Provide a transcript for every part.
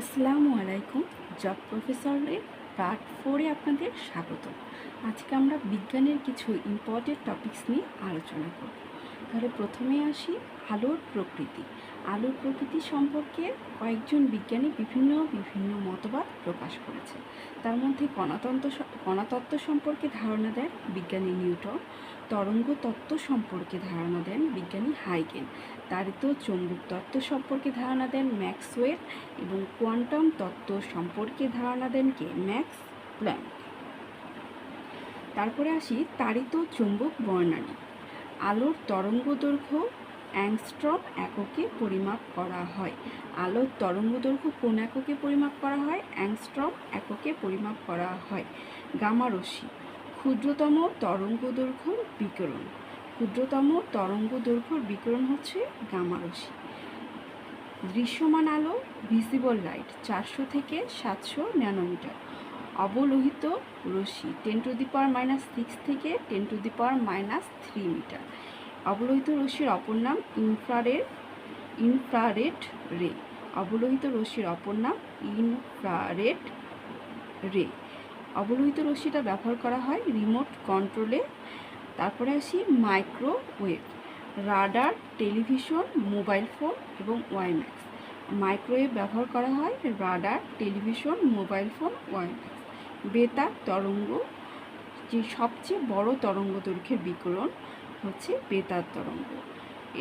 আসসালামু আলাইকুম, জব প্রফেসরের পার্ট ফোরে আপনাদের স্বাগত। আজকে আমরা বিজ্ঞানের কিছু ইম্পর্টেন্ট টপিক্স নিয়ে আলোচনা করব। তাহলে প্রথমে আসি আলোর প্রকৃতি। আলোর প্রকৃতি সম্পর্কে কয়েকজন বিজ্ঞানী বিভিন্ন বিভিন্ন মতবাদ প্রকাশ করেছে তার মধ্যে কণাতন্ত্র কণাতত্ত্ব সম্পর্কে ধারণা দেন বিজ্ঞানী নিউটন, তরঙ্গ তত্ত্ব সম্পর্কে ধারণা দেন বিজ্ঞানী হাইগেন তারিত চৌম্বক তত্ত্ব সম্পর্কে ধারণা দেন ম্যাক্সওয়েল এবং কোয়ান্টাম তত্ত্ব সম্পর্কে ধারণা দেন কে? Max Planck. তারপরে আসি তাড়িত চুম্বক বর্ণালী। আলোর তরঙ্গ দৈর্ঘ্য অ্যাংস্ট্রম এককে পরিমাপ করা হয়। আলোর তরঙ্গ দৈর্ঘ্য কোন এককে পরিমাপ করা হয়? অ্যাংস্ট্রম এককে পরিমাপ করা হয়। গামা রশ্মি, ক্ষুদ্রতম তরঙ্গ দৈর্ঘ্যর বিকিরণ। ক্ষুদ্রতম তরঙ্গ দৈর্ঘ্যর বিকিরণ হচ্ছে গামা রশ্মি। দৃশ্যমান আলো ভিজিবল লাইট চারশো থেকে সাতশো ন্যানোমিটার। অবলোহিত রশ্মি ten to the power minus six থেকে ten to the power minus three metre অবলোহিত রশ্মির অপর নাম ইনফ্রারেড ইনফ্রারেড রে। অবলোহিত রশ্মির অপর নাম ইনফ্রারেড রে। অবলোহিত রশ্মিটা ব্যবহার করা হয় রিমোট কন্ট্রোলে। তারপরে আসি microwave, radar, television, mobile phone এবং ওয়াইম্যাক্স। মাইক্রোওয়েভ ব্যবহার করা হয় radar, television, mobile phone, WiMAX. বেতার, তরঙ্গ, যে সবচেয়ে বড় তরঙ্গ দৈর্ঘ্যের বিকিরণ হচ্ছে বেতার তরঙ্গ।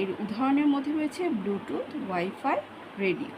এর উদাহরণের মধ্যে রয়েছে ব্লুটুথ ওয়াইফাই রেডিও